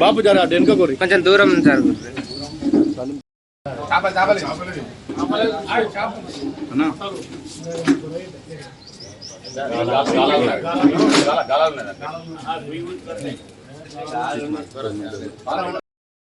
బాబు జర అటు వెనక కోరి కొంచెం దూరం జరుగు అన్నా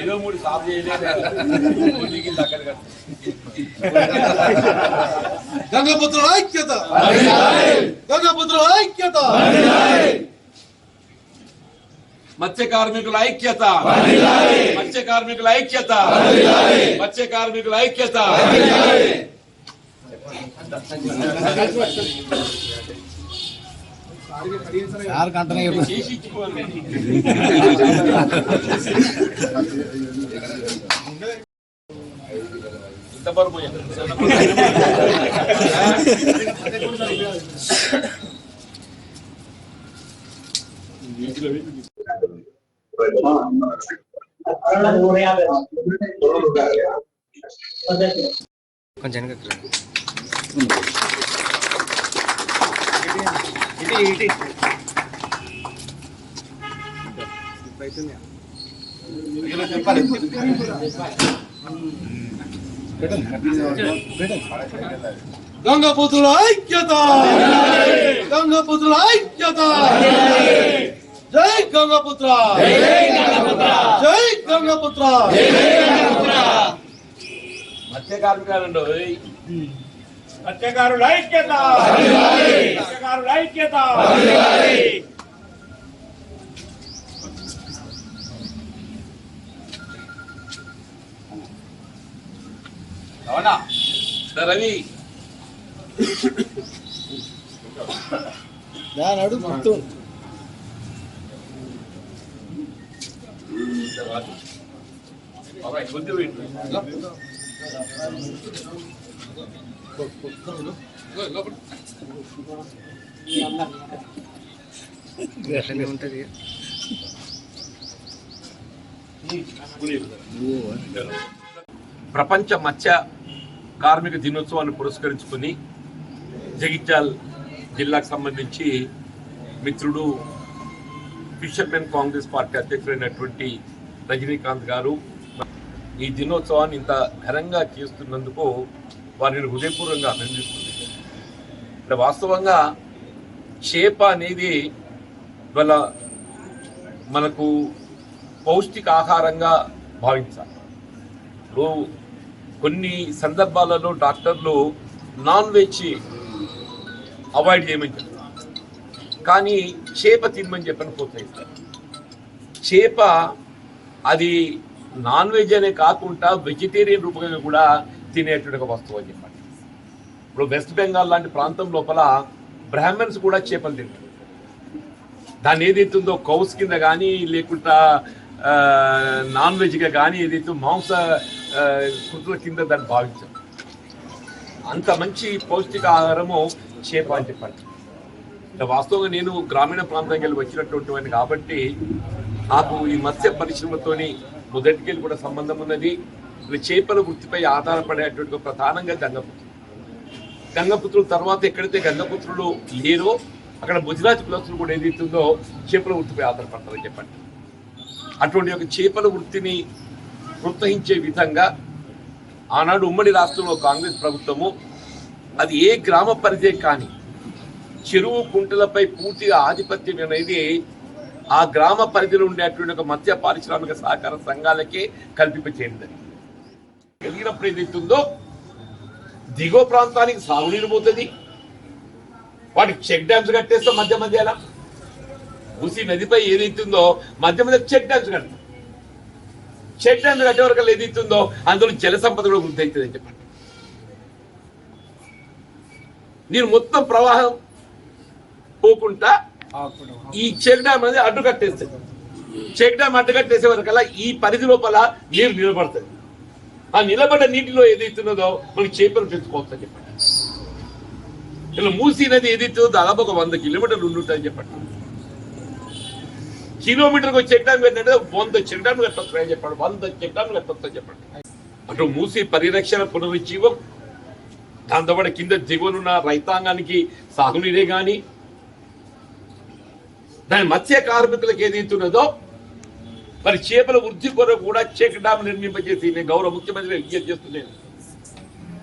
ఏదో మూడు సాఫ్ చేయలేదు గంగపుత్రుల ఐక్యత గంగపుత్రుల ఐక్యత మత్స్య కార్మికుల ఐక్యత మత్స్య కార్మికుల ఐక్యత మత్స్య కార్మికుల ఐక్యత చేసి ఇచ్చుకోవాలి. ఇంత బరువు పోయింది. కొంచెం వెనకకి రండి. గంగపుత్రుల ఐక్యత గంగపుత్రుల ఐక్యత జై గంగపుత్ర జై గంగపుత్ర మత్స్య కార్మికులు మత్స్యకారుల ఐక్యత మత్స్యకారుల ఐక్యత అవునా రవి. నడు మొత్తం బాబాయ్ కొద్ది వెయిట్ అట్లనే ఉంటుంది ప్రపంచ మత్స్య కార్మిక దినోత్సవాన్ని పురస్కరించుకుని జగిత్యాల్ జిల్లాకు సంబంధించి మిత్రుడు ఫిషర్మెన్ కాంగ్రెస్ పార్టీ అధ్యక్షుడైనటువంటి రజనీకాంత్ గారు ఈ దినోత్సవాన్ని ఇంత ఘనంగా చేస్తున్నందుకు వారిని హృదయపూర్వకంగా అభినందిస్తుంది. అంటే వాస్తవంగా చేప అనేది ఇవాళ మనకు పౌష్టిక ఆహారంగా భావించాలి. ఇప్పుడు కొన్ని సందర్భాలలో డాక్టర్లు నాన్ వెజ్ అవాయిడ్ చేయమని చెప్తారు. కానీ చేప తినమని చెప్పని ప్రోత్సహిస్తారు. చేప అది నాన్ వెజ్ అనే కాకుండా వెజిటేరియన్ రూపంగా కూడా తినేటువంటి ఒక వస్తువు అని చెప్పండి. ఇప్పుడు వెస్ట్ బెంగాల్ లాంటి ప్రాంతం లోపల బ్రాహ్మణ్స్ కూడా చేపలు తింటారు. దాన్ని ఏదైతుందో కౌస్ కింద కానీ లేకుండా నాన్ వెజ్గా కానీ ఏదైతే మాంస ఆ, కింద దాన్ని భావించారు. అంత మంచి పౌష్టిక ఆహారము చేప అని చెప్పండి. వాస్తవంగా నేను గ్రామీణ ప్రాంతానికి వెళ్ళి వచ్చినటువంటి వాడిని కాబట్టి నాకు ఈ మత్స్య పరిశ్రమతోని మొదటికెళ్ళి కూడా సంబంధం ఉన్నది. చేపల వృత్తిపై ఆధారపడేటువంటి ప్రధానంగా గంగపుత్రులు గంగపుత్రుల తర్వాత ఎక్కడైతే గంగపుత్రులు లేరో అక్కడ గుజరాత్ కులస్తులు కూడా ఏదైతుందో చేపల వృత్తిపై ఆధారపడతారని చెప్పండి. అటువంటి ఒక చేపల వృత్తిని ప్రోత్సహించే విధంగా ఆనాడు ఉమ్మడి రాష్ట్రంలో కాంగ్రెస్ ప్రభుత్వము అది ఏ గ్రామ పరిధే కానీ చెరువు కుంటలపై పూర్తిగా ఆధిపత్యం అనేది ఆ గ్రామ పరిధిలో ఉండేటువంటి ఒక మత్స్య పారిశ్రామిక సహకార సంఘాలకే కల్పింపచేయండి కలిగినప్పుడు ఏదైతుందో దిగువ ప్రాంతానికి సాగునీరు పోతుంది. వాటికి చెక్ డ్యామ్స్ కట్టేస్తాం మధ్య మధ్యలో. మూసీ నదిపై ఏదైతుందో మధ్య మధ్య చెక్ డ్యామ్స్ కడతాం. చెక్ డ్యామ్స్ కట్టే వరకు ఏదైతుందో అందులో జల సంపద కూడా వృద్ధి అవుతుంది అని చెప్పండి. నేను మొత్తం ప్రవాహం పోకుండా ఈ చెక్ డ్యామ్ అనేది అడ్డు కట్టేస్తుంది చెక్ డ్యామ్ అడ్డు కట్టేసే వరకల్లా ఈ పరిధి లోపల నీరు నిలబడుతుంది. ఆ నిలబడ్డ నీటిలో ఏదైతున్నదో మనకి చేపలు పెంచుకోవచ్చు అని చెప్పండి. ఇలా మూసీ నది ఏదైతుందో దాదాపు ఒక వంద కిలోమీటర్లు ఉండుంటుందని చెప్పండి. కిలోమీటర్కి ఒక చెక్ ఏంటంటే వంద చెక్ డ్యామ్ కట్టొస్తాయని చెప్పండి. వంద చెక్ డ్యామ్ కట్టొస్తాయని చెప్పండి. అటు మూసి పరిరక్షణ పునరుజ్జీవం దాంతోపాటు కింద దిగువనున్న రైతాంగానికి సాగునీరే కానీ దాని మత్స్య కార్మికులకు ఏదైతున్నదో మరి చేపల వృద్ధి కొరకు కూడా చెక్ డ్యామ్ నిర్మింపజేసి నేను గౌరవ ముఖ్యమంత్రి విజ్ఞప్తి చేస్తున్నాను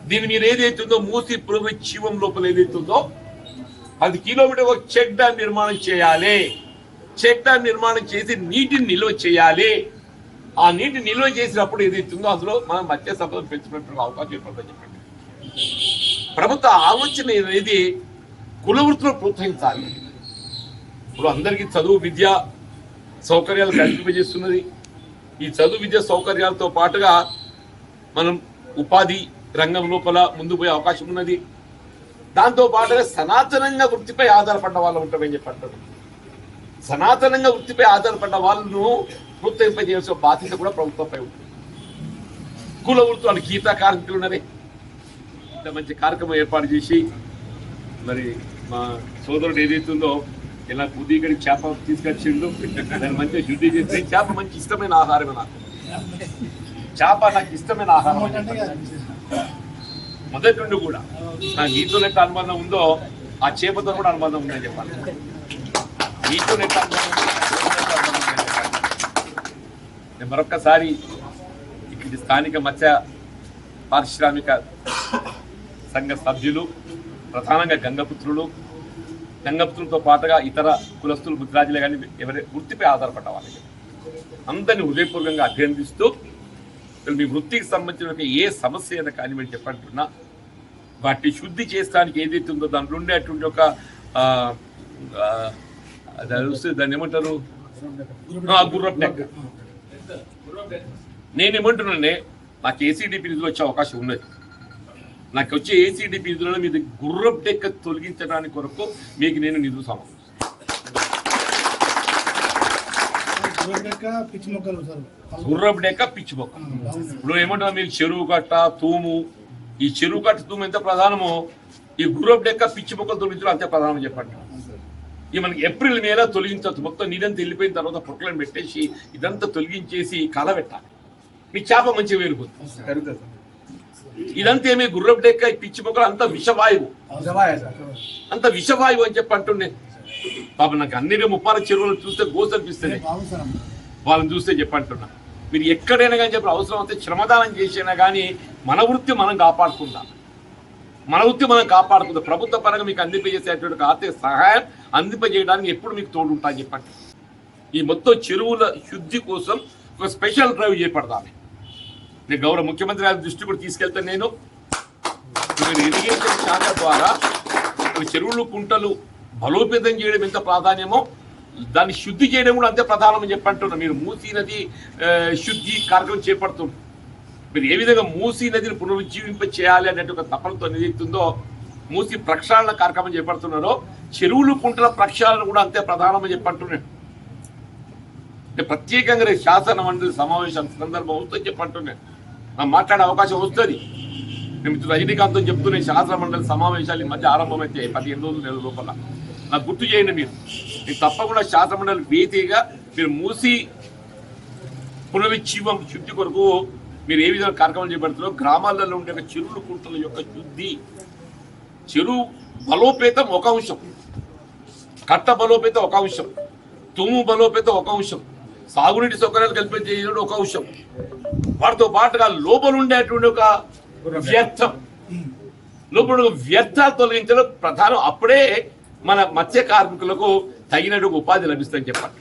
దీని మీరు ఏదైతుందో మూసి పునరుజ్జీవం లోపల ఏదైతుందో పది కిలోమీటర్ ఒక చెక్ డ్యామ్ నిర్మాణం చేయాలి. చెక్ డ్యామ్ నిర్మాణం చేసి నీటిని నిల్వ చేయాలి. ఆ నీటి నిల్వ చేసినప్పుడు ఏదైతుందో అందులో మనం మత్స్య సంపద పెంచుకునే అవకాశం ఏర్పడుతుంది చెప్పండి. ప్రభుత్వ ఆలోచన అనేది కులవృత్తులు ప్రోత్సహించాలి. ఇప్పుడు అందరికీ చదువు విద్య సౌకర్యాలు కల్పింపజేస్తున్నది ఈ చదువు విద్య సౌకర్యాలతో పాటుగా మనం ఉపాధి రంగం లోపల ముందు పోయే అవకాశం ఉన్నది. దాంతో పాటుగా సనాతనంగా వృత్తిపై ఆధారపడ్డ వాళ్ళు ఉంటామని చెప్పంటారు సనాతనంగా వృత్తిపై ఆధారపడ్డ వాళ్ళను ప్రోత్సహింపజేయాల్సిన బాధ్యత కూడా ప్రభుత్వంపై ఉంటుంది కుల వృత్తులు గీతా కార్మికులు ఉన్నది ఇంత మంచి కార్యక్రమం ఏర్పాటు చేసి మరి మా సోదరుడు ఏదైతుందో ఇలా కుదీగడి చేప తీసుకొచ్చిండు. దాన్ని మంచిగా శుద్ధి చేస్తే చేప మంచి ఇష్టమైన ఆహారమే నాకు. చేప నాకు ఇష్టమైన ఆహారం మొదటి నుండి కూడా. నాకు నీతో ఎంత అనుబంధం ఉందో ఆ చేపతో కూడా అనుబంధం ఉందని చెప్పాలి. నీతో ఎంత అనుబంధం నేను మరొక్కసారి ఇక్కడి స్థానిక మత్స్య పారిశ్రామిక సంఘ సభ్యులు ప్రధానంగా గంగపుత్రులు గంగప్తులతో పాటుగా ఇతర కులస్తులు బుద్ధిరాజులే కానీ ఎవరి వృత్తిపై ఆధారపడ్డ వాళ్ళకి. అందరినీ హృదయపూర్వకంగా అభినందిస్తూ మీ వృత్తికి సంబంధించిన ఒక ఏ సమస్య అయినా కానీ మేము చెప్పంటున్నా వాటిని శుద్ధి చేస్తానికి ఏదైతే ఉందో దాంట్లో ఉండేటువంటి ఒక దాన్ని ఏమంటారు? గుర్రపు డెక్క నేనేమంటున్నానే నాకు ఏసీడీపీ నిధులు వచ్చే అవకాశం ఉన్నది. నాకు వచ్చే ఏసీడీపీ నిధులను మీద గుర్రపు డెక్క తొలగించడానికి కొరకు మీకు నేను నిధులు సమకూరుస్తాను. గుర్రపు డెక్క పిచ్చి మొక్క. ఇప్పుడు ఏమంటారు మీకు చెరువు కట్ట తూము. ఈ చెరువు కట్ట తూము ఎంత ప్రధానమో ఈ గుర్రపు డెక్క పిచ్చి మొక్కలు తొలగించడం అంతే ప్రధానం చెప్పండి. ఈ మనకి ఏప్రిల్ మేలో తొలగించవచ్చు. మొత్తం నీరంతా వెళ్ళిపోయిన తర్వాత పొక్కలను పెట్టేసి ఇదంతా తొలగించేసి కల పెట్టాలి. మీ చేప మంచిగా వేరుకుంది. ఇదంతా ఏమి గుర్రపు డెక్క పిచ్చి మొక్కలు అంత విషవాయువు. అంత విషవాయువు అని చెప్పి అంటుండే. పాప నాకు అన్ని ముప్పాల చెరువులను చూస్తే గోస్ అనిపిస్తుంది. వాళ్ళని చూస్తే చెప్పంటున్నా మీరు ఎక్కడైనా కానీ చెప్పి అవసరం అయితే శ్రమదానం చేసినా కానీ మన వృత్తి మనం కాపాడుకుందాం. మన వృత్తి మనం కాపాడుకుందాం. ప్రభుత్వ పరంగా మీకు అందింపజేసేటువంటి ఆర్థిక సహాయం అందింపజేయడానికి ఎప్పుడు మీకు తోడుంటా చెప్పండి ఈ మొత్తం చెరువుల శుద్ధి కోసం ఒక స్పెషల్ డ్రైవ్ చేపడదాం నేను గౌరవ ముఖ్యమంత్రి గారి దృష్టి కూడా తీసుకెళ్తాను నేను. నేను ఇరిగేషన్ శాఖ ద్వారా చెరువులు కుంటలు బలోపేతం చేయడం ఎంత ప్రాధాన్యమో దాన్ని శుద్ధి చేయడం కూడా అంతే ప్రధానమని చెప్పంటున్నాను మీరు మూసీ నది శుద్ధి కార్యక్రమం చేపడుతున్నారు. మీరు ఏ విధంగా మూసీ నదిని పునరుజ్జీవింప చేయాలి అనేటువంటి ఒక తపనతో ఏదైతుందో మూసీ ప్రక్షాళన కార్యక్రమం చేపడుతున్నారో చెరువులు కుంటల ప్రక్షాళన కూడా అంతే ప్రధానమని చెప్పంటున్నాను అంటే ప్రత్యేకంగా రేపు శాసన మండలి సమావేశం సందర్భం వస్తుందని చెప్పంటున్నాను మాట్లాడే అవకాశం వస్తుంది. నేను మిత్రుడు రజనీకాంత్తో చెప్తూనే శాసన మండలి సమావేశాలు ఈ మధ్య ఆరంభమైతే పదిహేను రోజులు నెల లోపల. నాకు గుర్తు చేయండి మీరు. నేను తప్పకుండా శాసన మండలి వేదికగా మీరు మూసి పునరుజ్జీవం శుద్ధి కొరకు మీరు ఏ విధంగా కార్యక్రమం చేపడుతున్నారో గ్రామాలలో ఉండే చెరువులు కుంటల యొక్క శుద్ధి చెరువు బలోపేతం ఒక అంశం. కట్ట బలోపేతం ఒక అంశం. తుమ్ము బలోపేతం ఒక అంశం. సాగునీటి సౌకర్యాలు కల్పించేయడం ఒక అంశం. వాటితో పాటుగా లోపల ఉండేటువంటి ఒక వ్యర్థం. లోపల వ్యర్థాలు తొలగించడం ప్రధానం. అప్పుడే మన మత్స్య కార్మికులకు తగినట్టు ఉపాధి లభిస్తుందని చెప్పండి.